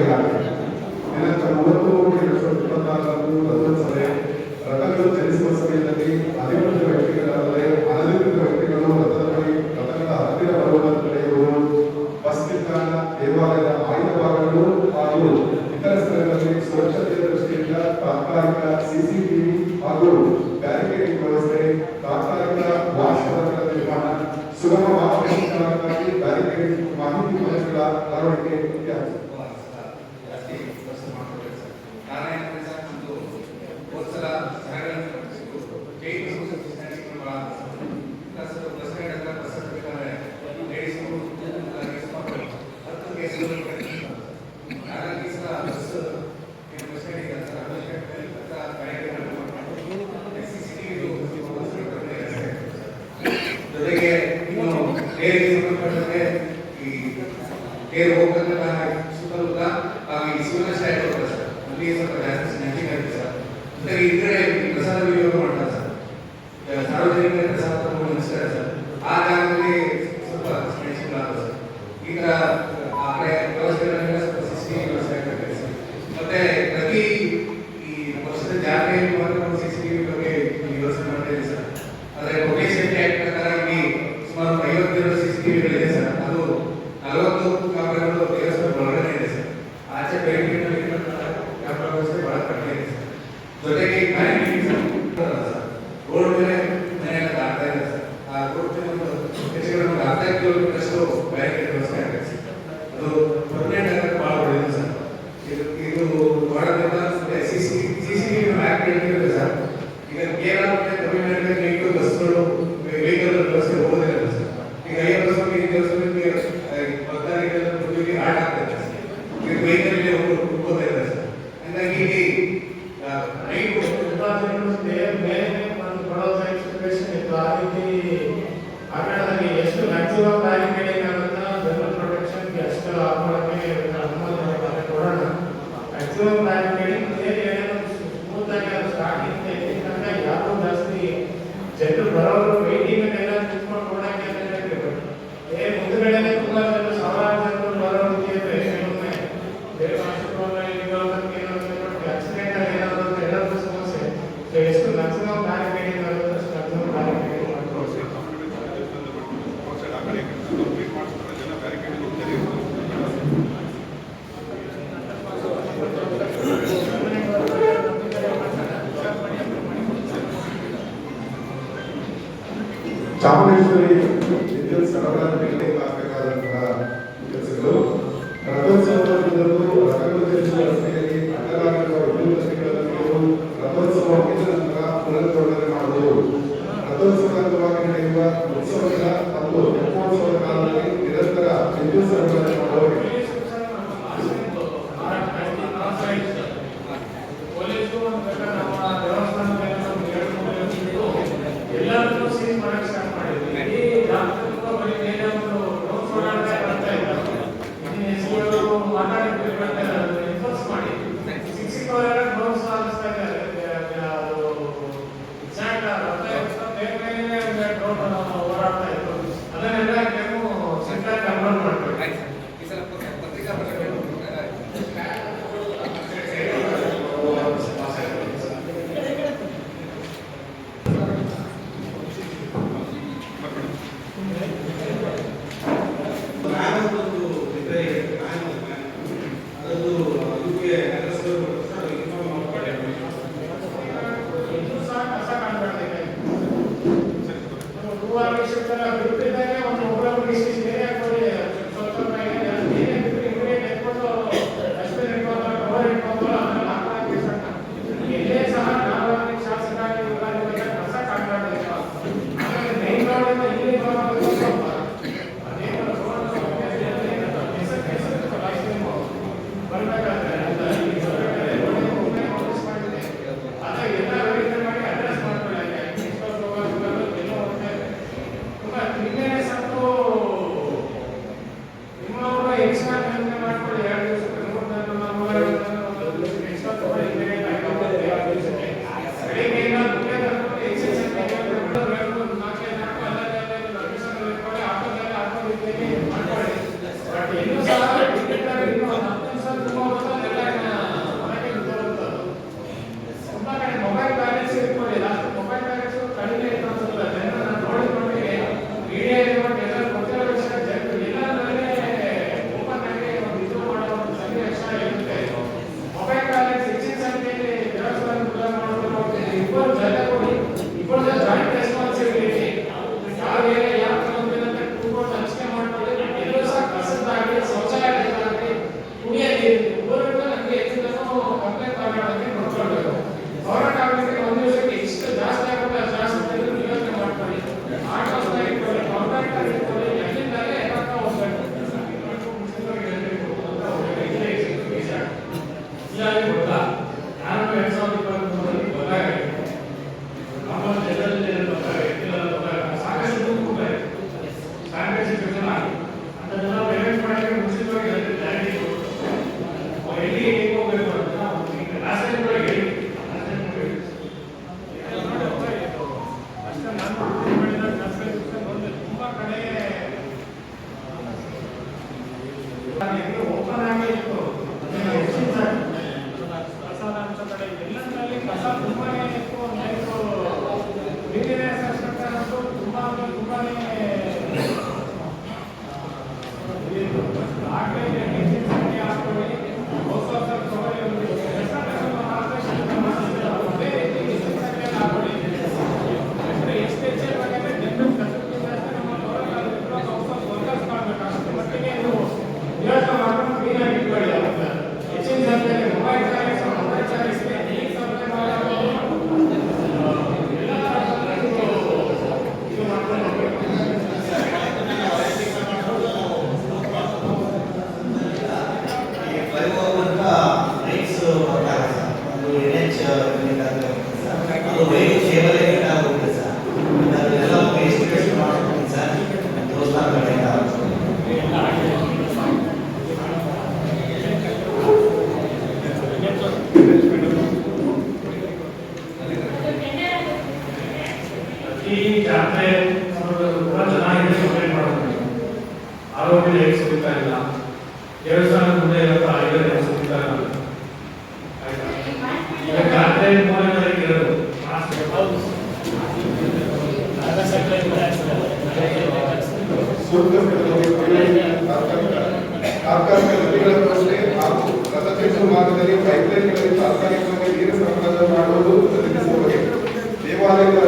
எனக்கு 30 kilo metre தொலைவுல தள்ளப்படுது அந்த சாலை ரகலஞ்சே சென்டர்லல ஆவலோஜு வைக்கிறதுல ஆவலோஜு வைக்கிறதுல அதனால அதிர்வபவத்திலே ஒரு பஸ்்க்கான ஏவலையனா ஆயிடுவாரோ ஆளு எல்லா சாலைலயும் சர்ச்சை தெரிச்ச இடத்துல பாக்கற CCTV ஆகும் கேரி கேட்லல இருக்கற பாக்கற CCTV ஆகும் சுவம மாப்பிள்ளை கார்ட்டி கேரி கேட் குமாளிக்குல கரொடி ಕಿಲೋಮೀಟರ್ಸ್ಟು ಬ್ಯಾರಿಕೇಡ್ಗೋಸ್ಕರ ಅದು ಪರ್ಮನೆಂಟ್ ಆಗಿ ಭಾಳ ಒಳ್ಳೆಯದು ಸರ್ ಇದು ಮಾಡೋದ್ರಿಂದ C C C C T V map ಕೇಳ್ತಿದ್ರೆ sir ಈಗ ಕೇರಳ ಮತ್ತು ತಮಿಳುನಾಡಿನಲ್ಲಿ ವೆಹಿಕಲ್ ಬಸ್ಗಳು ವೆಹಿಕಲ್ ವ್ಯವಸ್ಥೆ ಹೋಗೋದಿಲ್ಲ ಸರ್ ಈಗ ಐದು ವರ್ಷ ಐದು ವರ್ಷ ಹದಿನಾಲ್ಕು ಆಟ ಆಗ್ತದೆ ಸರ್ ವೆಹಿಕಲ್ चामुंडेश्वरी तो विद्युत सरोवर बिल्डिंग आकर সরকার ಆರೋಗ್ಯ ಹೇಗೆ ಸಿಗ್ತಾ ಇಲ್ಲ ಎರಡು ಸಾವಿರ ಮುಂದೆ ಇರುತ್ತಾ ಐದನೇ ಸಿಗ್ತಾ ಇಲ್ಲ ರಾತ್ರಿ ಮೂರನೇವರೆಗೆ ಇರೋದು ಹಾಗೂ ರಥಚೇತನ ಮಾರ್ಗದಲ್ಲಿ ಪೈಪ್ಲೈನ್ಗಳಲ್ಲಿ ತಾತ್ಕಾಲಿಕವಾಗಿ ನೀರು ಸರಬರಾಜು ಮಾಡುವುದು ದೇವಾಲಯಗಳ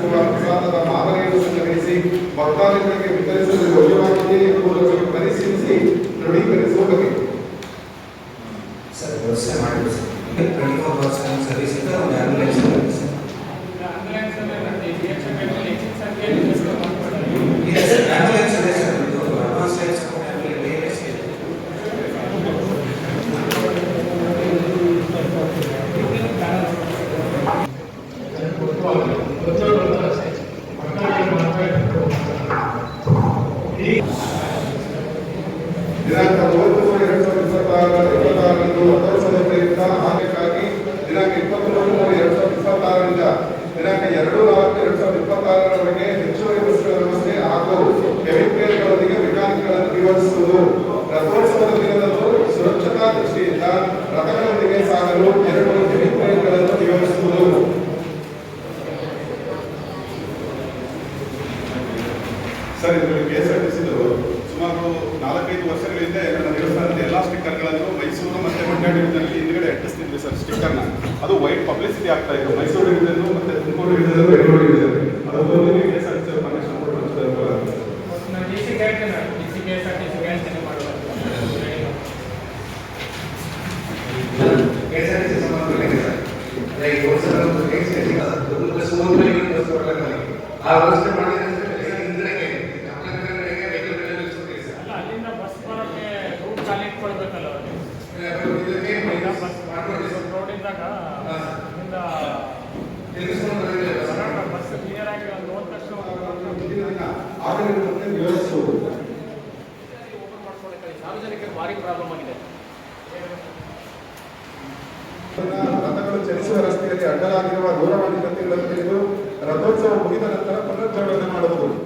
ಸಂಘಟನೆಗಳು ಪ್ರಸಾದದ ಮಾದರಿಯನ್ನು ಸಂಗ್ರಹಿಸಿ ಭಕ್ತಾದಿಗಳಿಗೆ ವಿತರಿಸಲು ಯೋಗ್ಯವಾಗಿದೆ ಎಂಬುದನ್ನು ಪರಿಶೀಲಿಸಿ ದೃಢೀಕರಿಸುವ ಬಗ್ಗೆ ಸರ್ ವ್ಯವಸ್ಥೆ ಮಾಡಿ ಸರ್ವಿಸ್ ಆಗ್ತಾ ಇತ್ತು ಮೈಸೂರು ಡಿವಿಷನ್ ಮತ್ತೆ ತುಮಕೂರು ಡಿವಿಷನ್ ಬೆಂಗಳೂರು ಡಿವಿಷನ್ ಅದರಲ್ಲಿ ಕೇಸ್ ಆಗ್ತಿರೋ ಕನೆಕ್ಷನ್ ಆ ವ್ಯವಸ್ಥೆ ಮಾಡಿದ್ರೆ ಕೊಡ್ಬೇಕಲ್ಲ ಅವ್ರಿಗೆ ರೋಡ್ ಇದ್ದಾಗ ಸಾರ್ವಜನಿಕರಿಗೆ ಭಾರಿ ಪ್ರಾಬ್ಲಮ್ ಆಗಿದೆ ರಥಗಳು ಚಲಿಸುವ ರಸ್ತೆಯಲ್ಲಿ ಅಡ್ಡಲಾಗಿರುವ ದೂರವಾಣಿ ತಂತಿಗಳನ್ನು ತಿಳಿದು ರಥೋತ್ಸವ ಮುಗಿದ ನಂತರ ಪುನರುದ್ಧಾರಣೆ ಮಾಡಬಹುದು